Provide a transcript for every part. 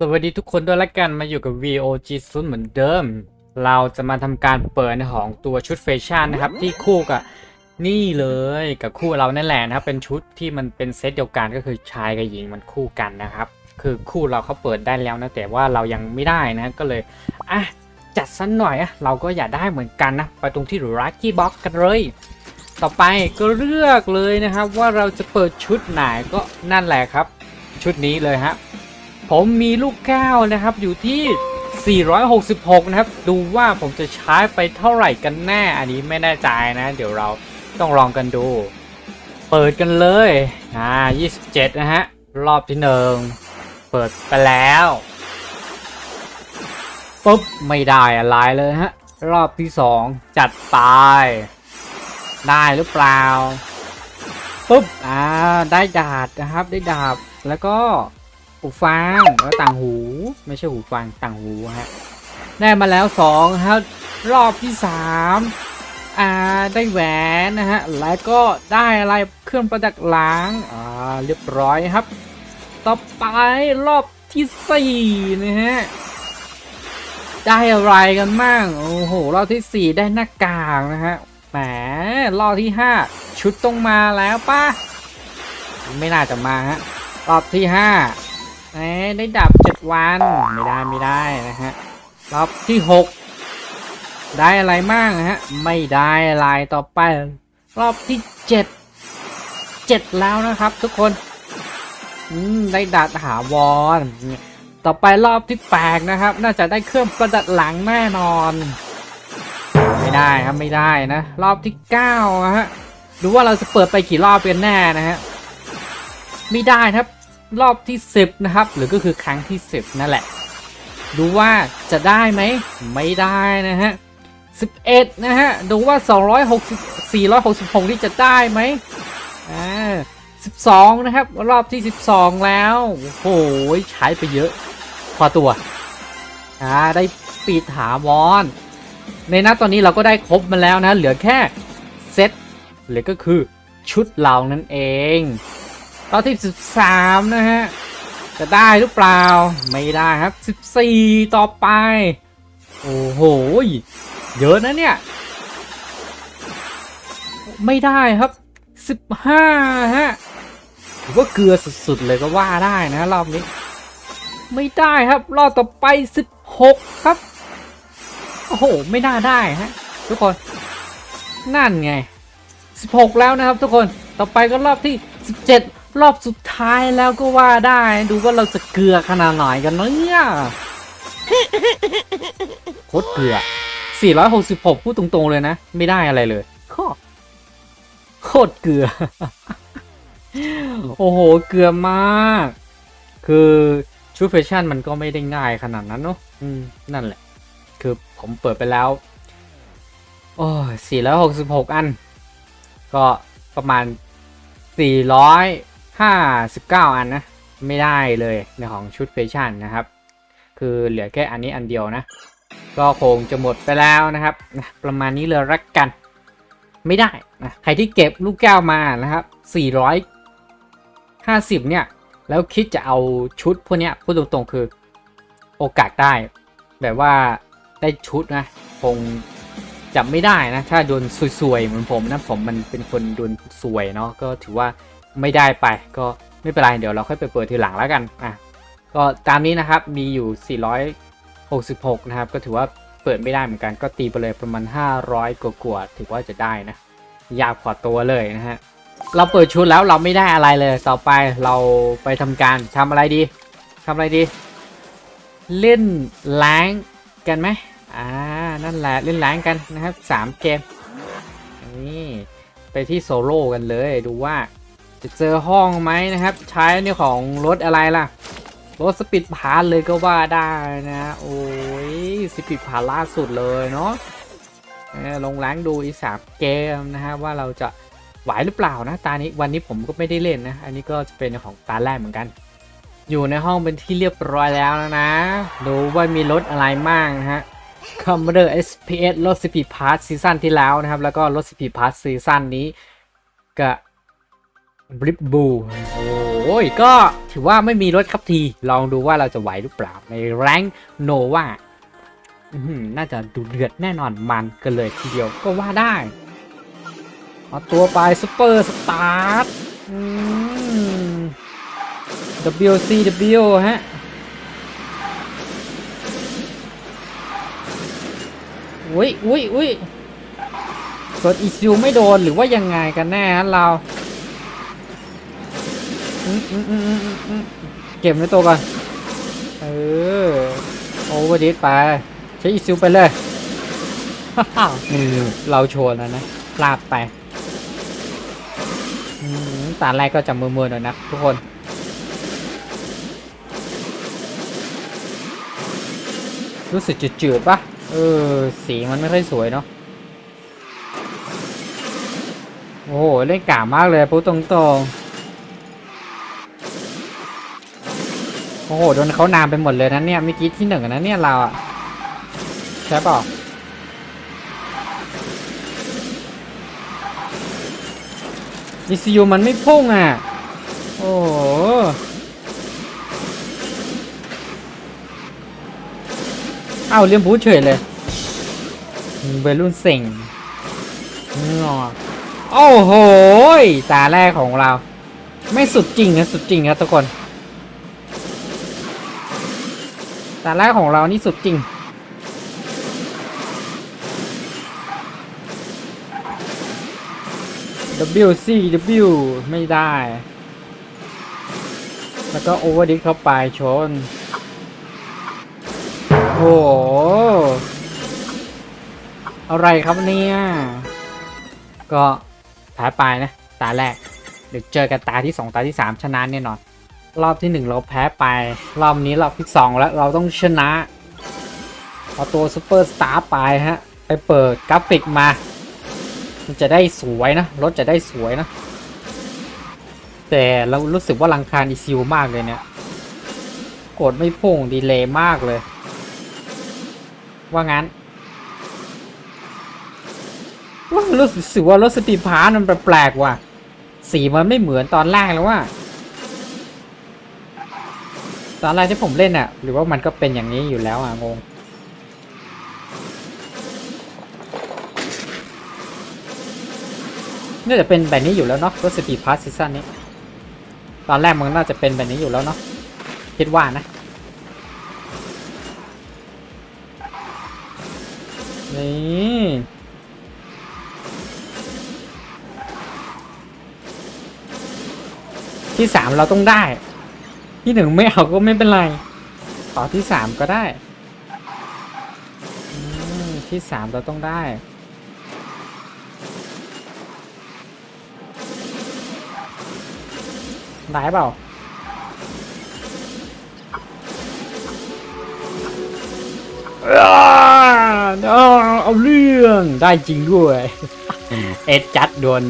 สวัสดีทุกคนด้วยละกันมาอยู่กับ VOG ซุนเหมือนเดิม เราจะมาทำการเปิดในของตัวชุดแฟชั่นนะครับ ที่คู่กับนี่เลยกับคู่เรานั่นแหละนะครับ เป็นชุดที่มันเป็นเซตเดียวกันก็คือชายกับหญิงมันคู่กันนะครับ คือคู่เราเขาเปิดได้แล้วนะแต่ว่าเรายังไม่ได้นะก็เลยอะจัดสันหน่อยอะเราก็อยากได้เหมือนกันนะไปตรงที่ Lucky Box กันเลย ต่อไปก็เลือกเลยนะครับ ว่าเราจะเปิดชุดไหนก็นั่นแหละครับ ชุดนี้เลยฮะ ผมมีลูกแก้วนะครับอยู่ที่ 466 นะครับ ดูว่าผมจะใช้ไปเท่าไหร่กันแน่ อันนี้ไม่แน่ใจนะ เดี๋ยวเราต้องลองกันดู เปิดกันเลย อ่า 27 นะฮะ รอบที่หนึ่ง เปิดไปแล้วปุ๊บ ไม่ได้อะไรเลยฮะ รอบที่สองจัดไป ได้หรือเปล่าปุ๊บ อ่า ได้ดาบนะครับ ได้ดาบ แล้วก็ หูฟังแล้วต่างหูไม่ใช่หูฟังต่างหูฮะได้มาแล้วสองครับรอบที่สามอ่าได้แหวนนะฮะแล้วก็ได้อะไรเครื่องประดับล้างอ่าเรียบร้อยครับ ต่อไปรอบที่สี่นะฮะได้อะไรกันบ้างโอ้โหรอบที่สี่ได้หน้ากากนะฮะแหมรอบที่ห้าชุดต้องมาแล้วป่ะไม่น่าจะมาฮะรอบที่ห้า ได้ดับเจ็ดวันไม่ได้ไม่ได้นะฮะรอบที่หกได้อะไรมั่งฮะ ไม่ได้อะไรต่อไป รอบที่เจ็ดเจ็ดแล้วนะครับ ทุกคน อืมได้ดัดหาวอนต่อไปรอบที่แปดนะครับ น่าจะได้เครื่องประดับหลังแน่นอน ไม่ได้ครับไม่ได้นะ รอบที่เก้าอะฮะดูว่าเราจะเปิดไปกี่รอบเป็นแน่นะฮะไม่ได้ครับ รอบที่สิบนะครับ หรือก็คือครั้งที่สิบนั่นแหละ ดูว่าจะได้ไหมไม่ได้นะฮะสิบเอ็ดนะฮะ ดูว่าสองร้อยหกสิบสี่ร้อยหกสิบหกนี่จะได้ไหมอ่าสิบสองนะครับ รอบที่สิบสองแล้วโอ้โหใช้ไปเยอะพอตัวอ่าได้ปีดถาวรในนัดตอนนี้เราก็ได้ครบมาแล้วนะ เหลือแค่เซตหรือก็คือชุดเรานั่นเอง ตอนที่13นะฮะ จะได้หรือเปล่า ไม่ได้ครับ14ต่อไป โอ้โห เยอะนะเนี่ย ไม่ได้ครับ15ฮะถือว่าเกลือสุดๆเลยก็ว่าได้นะรอบนี้ ไม่ได้ครับ รอบต่อไป16ครับ โอ้โห ไม่น่าได้ฮะ ทุกคน นั่นไง16แล้วนะครับทุกคน ต่อไปก็รอบที่17 รอบสุดท้ายแล้วก็ว่าได้ ดูว่าเราจะเกลือขนาดไหนกันเนี่ยโคตรเกลือ 466 พูดตรงๆเลยนะ ไม่ได้อะไรเลยโคตรโคตรเกลือ โอ้โห เกลือมาก คือชุดแฟชั่นมันก็ไม่ได้ง่ายขนาดนั้นเนาะอืม นั่นแหละ คือผมเปิดไปแล้ว โอ้สี่ร้อยหกสิบหกอัน ก็ประมาณสี่ร้อย ห้าสิบเก้าอันนะ ไม่ได้เลยในของชุดแฟชั่นนะครับ คือเหลือแค่อันนี้อันเดียวนะ ก็คงจะหมดไปแล้วนะครับ ประมาณนี้เลยรักกัน ไม่ได้นะใครที่เก็บลูกแก้วมานะครับสี่ร้อยห้าสิบเนี่ย แล้วคิดจะเอาชุดพวกนี้พูดตรงๆคือโอกาสได้ แบบว่าได้ชุดนะ คงจับไม่ได้นะ ถ้าโดนซวยๆเหมือนผมนะผมมันเป็นคนโดนซวยเนาะก็ถือว่า ไม่ได้ไป ก็ไม่เป็นไรเดี๋ยวเราค่อยไปเปิดทีหลังแล้วกันอะก็ตามนี้นะครับมีอยู่ 466 นะครับ ก็ถือว่าเปิดไม่ได้เหมือนกันก็ตีไปเลยประมาณ 500 กว่าๆถือว่าจะได้นะยากพอตัวเลยนะฮะเราเปิดชุดแล้วเราไม่ได้อะไรเลยต่อไปเราไปทำการทำอะไรดีทำอะไรดี เล่นแรงกันไหมอ่านั่นแหละเล่นแรงกันนะครับสามเกมนี่ไปที่โซโล่กันเลยดูว่า จะเจอห้องไหมนะครับ ใช้ในของรถอะไรล่ะ รถสปีดพาร์เลยก็ว่าได้นะ โอ้ยสปีดพาร์ล่าสุดเลยเนาะเออลงแรงดูอีกสามเกมนะฮะว่าเราจะไหวหรือเปล่านะตานี้วันนี้ผมก็ไม่ได้เล่นนะ อันนี้ก็จะเป็นของตาแรกเหมือนกัน อยู่ในห้องเป็นที่เรียบร้อยแล้วนะ ดูว่ามีรถอะไรมั่งนะฮะ c o m m o d o r e SPS รถ Speed Pass ซีซั่นที่แล้วนะครับ แล้วก็รถ Speed Pass ซีซั่นนี้ก็ บลิปบูโอ้ยก็ถือว่าไม่มีรถครับที ลองดูว่าเราจะไหวหรือเปล่า ในแรงโนวาน่าจะดูเดือดแน่นอนมันกันเลยทีเดียวก็ว่าได้เอาตัวไปซุปเปอร์สตาร์ท WCW ฮะอุ้ยอุ้ยอุ้ยกดอีซิวไม่โดนหรือว่ายังไงกันแน่เรา เก็บในตัวก่อน เออ โอเวอร์ดิสไป ใช้อีซิวไปเลยนี่เราโชว์แล้วนะพลาดไปตาแรกก็จะมือๆหน่อยนะทุกคนรู้สึกจืดๆปะเออ สีมันไม่ค่อยสวยเนาะ โอ้โห เล่นกามากเลยพูดตรงๆ โอ้โห โดนเขานามไปหมดเลยนะเนี่ยเมื่อกี้ที่หนึ่งนะเนี่ยเราอะใช่ปล่าอีซียูมันไม่พุ่งอะ โอ้โหอ้าวเลี้ยงบูเฉยเลยเบลรุ่นเสิงงอโอ้โหตาแรกของเรา ไม่สุดจริงนะสุดจริงครับทุกคน ตาแรกของเรานี่สุดจริง W C W ไม่ได้ แล้วก็โอเวอร์ดิสเข้าไปชน โอ้โห อะไรครับเนี่ย ก็แพ้ไปนะ ตาแรก เดี๋ยวเจอกันตาที่2ตาที่3ชนะแน่นอน รอบที่ 1 เราแพ้ไป รอบนี้รอบที่2แล้วเราต้องชนะเอาตัวซูเปอร์สตาร์ไปฮะ ไปเปิดกราฟิกมา มันจะได้สวยนะ รถจะได้สวยนะ แต่เรารู้สึกว่ารังคาอีซิวมากเลยเนี่ย กดไม่พุ่งดีเลย์มากเลย ว่างั้นรู้สึกว่ารถสตีพาร์มันแปลกๆว่ะ สีมันไม่เหมือนตอนแรกแล้วว่า ตอนแรกที่ผมเล่นอะหรือว่ามันก็เป็นอย่างนี้อยู่แล้วอะงงน่าจะเป็นแบบนี้อยู่แล้วเนาะรถสตรีทพาร์ทซีซั่นนี้ ตอนแรกมันน่าจะเป็นแบบนี้อยู่แล้วเนาะคิดว่านะนี่ที่สามเราต้องได้ ที่หนึ่งไม่เอาก็ไม่เป็นไร ต่อที่สามก็ได้ที่สามเราต้องได้ ได้เปล่า เอาเอาเรื่องได้จริงด้วย เอ็ดจัดโดน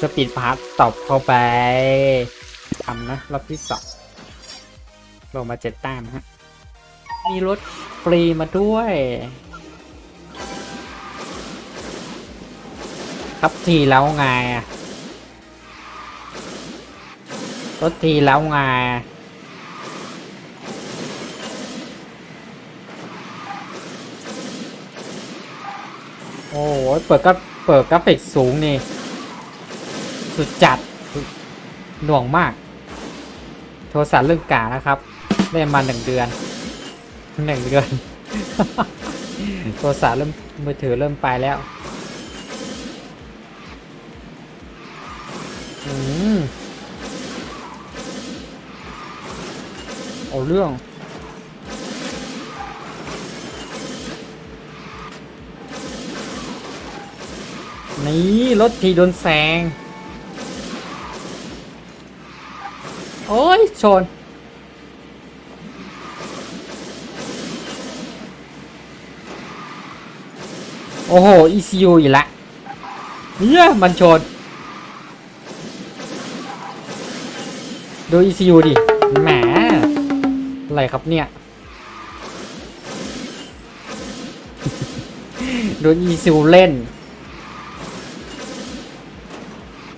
สปีดพาร์ตตบเข้าไปทำนะ รอบที่สอง ลงมาเจ็ดแต้มฮะ มีรถฟรีมาด้วย ครับทีแล้วไงรถทีแล้วไงโอ้โห เปิดก็เปิดกราฟิกสูงนี่ สุดจัด หน่วงมาก โทรศัพท์เรื่องกานะครับ เล่นมาหนึ่งเดือนหนึ่งเดือนโทรศัพท์เริ่มมือถือเริ่มไปแล้วอืมเอาเรื่องนี่รถทีโดนแซง โอ้ยชน โอ้โห ECU อีกละเนี่ยมันชน ดู ECU ดิ แหม อะไรครับเนี่ย โดน ECU เล่น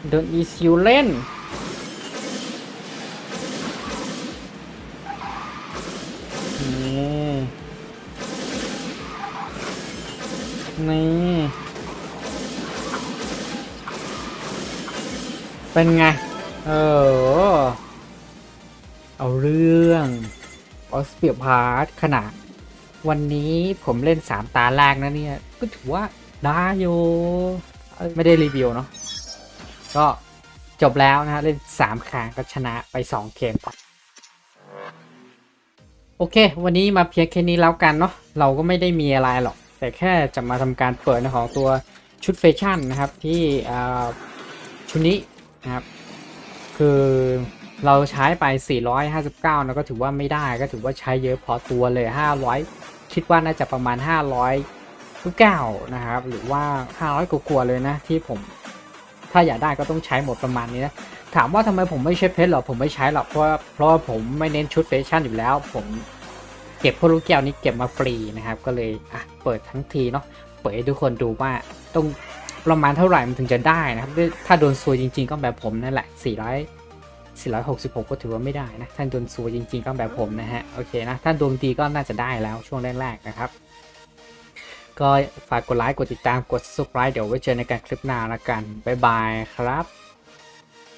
โดน ECU เล่นอื นี่ เป็นไง เออ เอาเรื่องออสเปียพาร์ตขนาด วันนี้ผมเล่นสามตาแรกนะเนี่ย ก็ถือว่าได้อยู่ไม่ได้รีวิวเนาะก็จบแล้วนะฮะ เล่น 3 ครั้งก็ชนะไป 2 เกมครัโอเค วันนี้มาเพียงแค่นี้แล้วกันเนาะเราก็ไม่ได้มีอะไรหรอก แต่แค่จะมาทำการเปิดในของตัวชุดแฟชั่นนะครับที่ชุดนี้นะครับ คือเราใช้ไป 459นะก็ถือว่าไม่ได้ก็ถือว่าใช้เยอะพอตัวเลย 500 คิดว่าน่าจะประมาณ 500ก็9นะครับ หรือว่า 500กว่าๆเลยนะที่ผมถ้าอยากได้ก็ต้องใช้หมดประมาณนี้นะถามว่าทำไมผมไม่ใช้เพชรหรอผมไม่ใช้หรอกเพราะเพราะว่าผมไม่เน้นชุดแฟชั่นอยู่แล้วผม เก็บพวกลูกแก้วนี้เก็บมาฟรีนะครับ ก็เลยอะเปิดทั้งทีเนาะเปิดให้ทุกคนดูว่าต้องประมาณเท่าไหร่มันถึงจะได้นะครับถ้าโดนซวยจริง ๆ ก็แบบผมนั่นแหละ 400 466 ก็ถือว่าไม่ได้นะท่านโดนซวยจริง ๆ ก็แบบผมนะฮะโอเคนะท่านดวงดีก็น่าจะได้แล้วช่วงแรกๆนะครับ ก็ฝากกดไลค์กดติดตามกด subscribe เดี๋ยวไว้เจอในการคลิปหน้าละกันบ๊ายบายครับ